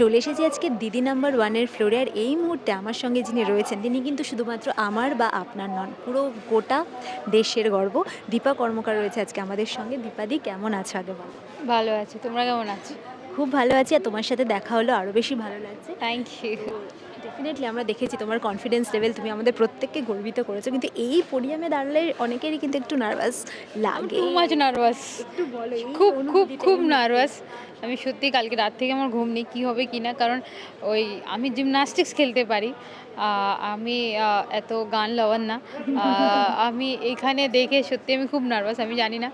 চলে এসেছি আজকে দিদি নাম্বার ওয়ানের ফ্লোরে। আর এই মুহূর্তে আমার সঙ্গে যিনি রয়েছেন তিনি কিন্তু শুধুমাত্র আমার বা আপনার নন পুরো গোটা দেশের গর্ব। দীপা কর্মকার রয়েছে আজকে আমাদের সঙ্গে। দীপাদি কেমন আছো আগে বলো? ভালো আছি। তোমরা কেমন আছো? খুব ভালো আছি। আর তোমার সাথে দেখা হলো আরও বেশি ভালো লাগছে। থ্যাংক ইউ ডেফিনেটলি আমরা দেখেছি তোমার কনফিডেন্স লেভেল তুমি আমাদের প্রত্যেককে গর্বিত করেছ। কিন্তু এই পোডিয়ামে দাঁড়ালে অনেকেরই কিন্তু একটু নার্ভাস লাগে। মাচ নার্ভাস খুব খুব খুব নার্ভাস আমি সত্যি কালকে রাত থেকে আমার ঘুম নেই কী হবে কি না? কারণ ওই আমি জিমনাস্টিক্স খেলতে পারি। আমি এত গান লওয়ার না। আমি এখানে দেখে সত্যি আমি খুব নার্ভাস আমি জানি না।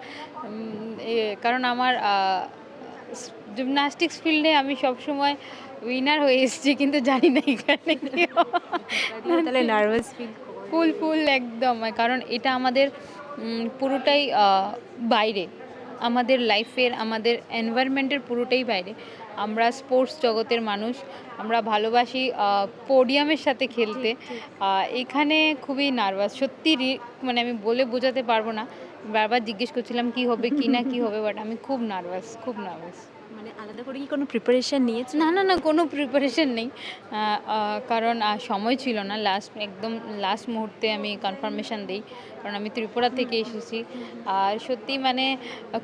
কারণ আমার জিমনাস্টিক্স ফিল্ডে আমি সবসময় উইনার হয়ে এসেছি কিন্তু জানি না এখানে কি তাহলে নার্ভাস ফিল ফুল ফুল একদম কারণ এটা আমাদের পুরোটাই বাইরে। আমাদের লাইফের আমাদের এনভায়রনমেন্টের পুরোটাই বাইরে। আমরা স্পোর্টস জগতের মানুষ আমরা ভালোবাসি পোডিয়ামের সাথে খেলতে। এখানে খুবই নার্ভাস সত্যি মানে আমি বলে বোঝাতে পারব না। বারবার জিজ্ঞেস করছিলাম কি হবে কি না কি হবে বাট আমি খুব নার্ভাস খুব নার্ভাস মানে আলাদা করে কি কোনো প্রিপারেশন নিয়েছো? না না না কোনো প্রিপারেশন নেই। কারণ সময় ছিল না। লাস্ট একদম লাস্ট মুহূর্তে আমি কনফার্মেশন দিই। কারণ আমি ত্রিপুরা থেকে এসেছি। আর সত্যি মানে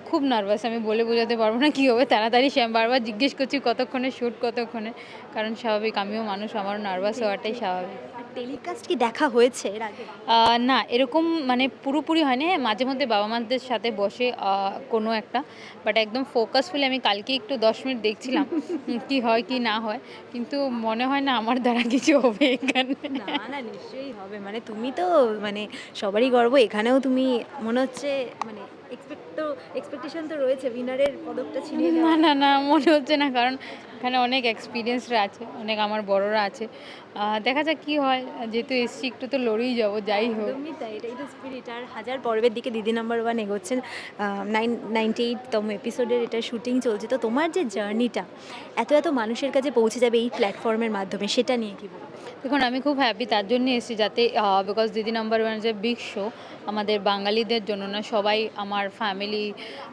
খুব নার্ভাস আমি বলে বোঝাতে পারব না কী হবে তাড়াতাড়ি সে বারবার জিজ্ঞেস করছি কতক্ষণে শ্যুট কতক্ষণে। কারণ স্বাভাবিক আমিও মানুষ আমারও নার্ভাস হওয়াটাই স্বাভাবিক। আর টেলিকাস্ট কি দেখা হয়েছে এর আগে? না এরকম মানে পুরোপুরি হয়নি। হ্যাঁ মাঝে মধ্যে বাবা মাদের সাথে বসে কোনো একটা। বাট একদম ফোকাসফুলি আমি কালকে একটু দশ মিনিট দেখছিলাম কি হয়, কি না হয়, কিন্তু মনে হয় না আমার দ্বারা কিছু হবে এখানে। না না, নিশ্চয়ই হবে। মানে তুমি তো মানে সবারই গর্ব, এখানেও তুমি, মনে হচ্ছে মানে এক্সপেক্ট তো এক্সপেকটেশন তো রয়েছে উইনারের পদকটা ছিনিয়ে না না না মনে হচ্ছে না কারণ এখানে অনেক এক্সপিরিয়েন্সরা আছে অনেক আমার বড়রা আছে। দেখা যাক কি হয় যেহেতু এসছি একটু তো লড়েই যাব যাই হোক। একদমই তাই এটাই তো স্পিরিট আর হাজার পর্বের দিকে দিদি নাম্বার ওয়ান এগোচ্ছেন। নাইন নাইনটি এইটতম এপিসোডের এটা শুটিং চলছে তো তোমার যে জার্নিটা এত এত মানুষের কাছে পৌঁছে যাবে এই প্ল্যাটফর্মের মাধ্যমে সেটা নিয়ে কি দেখুন আমি খুব হ্যাপি তার জন্য এসেছি যাতে বিকজ দিদি নাম্বার ওয়ান যে বিগ শো আমাদের বাঙালিদের জন্য না সবাই আমার ফ্যামিলি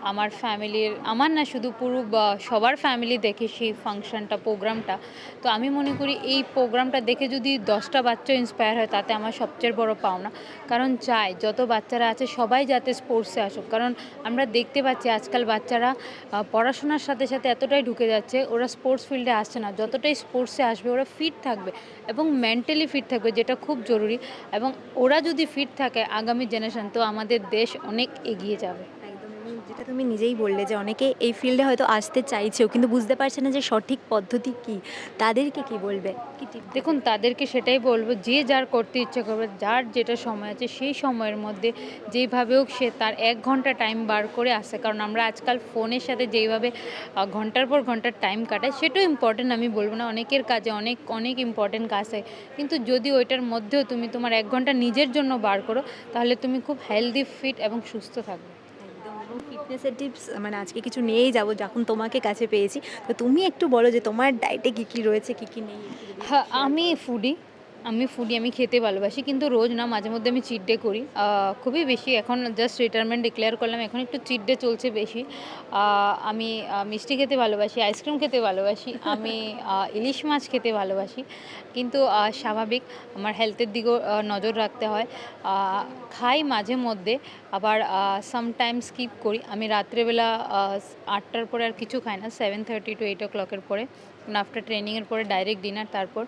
আমার ফ্যামিলির আমার না শুধু পুরো সবার ফ্যামিলি দেখে সেই ফাংশনটা প্রোগ্রামটা তো আমি মনে করি এই প্রোগ্রামটা দেখে যদি দশটা বাচ্চা ইন্সপায়ার হয়, তাতে আমার সবচেয়ে বড় পাওনা। কারণ চাই, যত বাচ্চারা আছে, সবাই যাতে স্পোর্টসে আসুক। কারণ আমরা দেখতে পাচ্ছি আজকাল বাচ্চারা পড়াশোনার সাথে সাথে এতটাই ঢুকে যাচ্ছে, ওরা স্পোর্টস ফিল্ডে আসছে না। যতটাই স্পোর্টসে আসবে, ওরা ফিট থাকবে এবং মেন্টালি ফিট থাকবে, যেটা খুব জরুরি। এবং ওরা যদি ফিট থাকে, আগামী জেনারেশন তো আমাদের দেশ অনেক এগিয়ে যাবে। যেটা তুমি নিজেই বললে যে অনেকে এই ফিল্ডে হয়তো আসতে চাইছেও, কিন্তু বুঝতে পারছে না যে সঠিক পদ্ধতি কি। তাদেরকে কি বলবে? দেখুন, তাদেরকে সেটাই বলব, যে যার করতে ইচ্ছে করবে, যার যেটা সময় আছে সেই সময়ের মধ্যে যেইভাবে হোক সে তার এক ঘণ্টা টাইম বার করে আসে। কারণ আমরা আজকাল ফোনের সাথে যেইভাবে ঘণ্টার পর ঘণ্টার টাইম কাটাই, সেটাও ইম্পর্টেন্ট আমি বলব না। অনেকের কাজে অনেক অনেক ইম্পর্টেন্ট কাজ হয়। কিন্তু যদি ওইটার মধ্যেও তুমি তোমার এক ঘণ্টা নিজের জন্য বার করো, তাহলে তুমি খুব হেলদি ফিট এবং সুস্থ থাকবে। এবং ফিটনেসের টিপস মানে আজকে কিছু নিয়েই যাব যখন তোমাকে কাছে পেয়েছি। তো তুমি একটু বলো যে তোমার ডায়েটে কী কী রয়েছে, কী কী নেই? হ্যাঁ আমি ফুডি আমি ফুডি আমি খেতে ভালোবাসি, কিন্তু রোজ না, মাঝে মধ্যে আমি চিট ডে করি। খুবই বেশি, এখন জাস্ট রিটায়ারমেন্ট ডিক্লেয়ার করলাম, এখন একটু চিট ডে চলছে বেশি। আমি মিষ্টি খেতে ভালোবাসি আইসক্রিম খেতে ভালোবাসি, আমি ইলিশ মাছ খেতে ভালোবাসি। কিন্তু স্বাভাবিক, আমার হেলথের দিকেও নজর রাখতে হয়। খাই মাঝে মধ্যে, আবার সামটাইম স্কিপ করি। আমি রাত্রেবেলা আটটার পরে আর কিছু খাই না সেভেন থার্টি টু এইট ও ক্লকের পরে। আফটার ট্রেনিংয়ের পরে ডাইরেক্ট ডিনার তারপর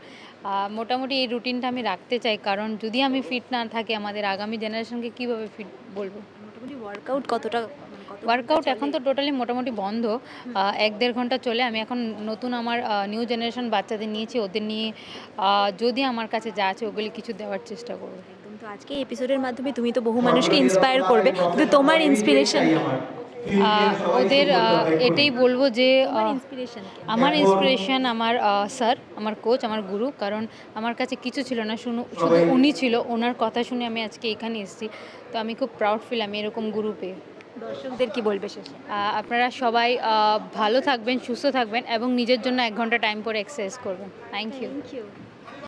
মোটামুটি এই রুটিনটা আমি রাখতে চাই। কারণ যদি আমি ফিট না থাকি আমাদের আগামী জেনারেশনকে কীভাবে ফিট বলব? মোটামুটি ওয়ার্কআউট কতটা মানে ওয়ার্কআউট এখন তো টোটালি মোটামুটি বন্ধ। এক দেড় ঘণ্টা চলে। আমি এখন নতুন আমার নিউ জেনারেশন বাচ্চাদের নিয়েছি। ওদের নিয়ে যদি আমার কাছে যা আছে ওগুলি কিছু দেওয়ার চেষ্টা করব। একদম তো আজকে এপিসোডের মাধ্যমে তুমি তো বহু মানুষকে ইন্সপায়ার করবে। কিন্তু তোমার ইন্সপিরেশন ওদের এটাই বলব যে ইন্সপিরেশন আমার ইন্সপিরেশন আমার স্যার আমার কোচ আমার গুরু কারণ আমার কাছে কিছু ছিল না শুনু শুধু উনি ছিল ওনার কথা শুনে আমি আজকে এখানে এসেছি। তো আমি খুব প্রাউড ফিল আমি এরকম গুরু পেয়ে। দর্শকদের কি বলবে শেষে? আপনারা সবাই ভালো থাকবেন সুস্থ থাকবেন এবং নিজের জন্য এক ঘণ্টা টাইম করে এক্সারসাইজ করবেন। Thank you thank you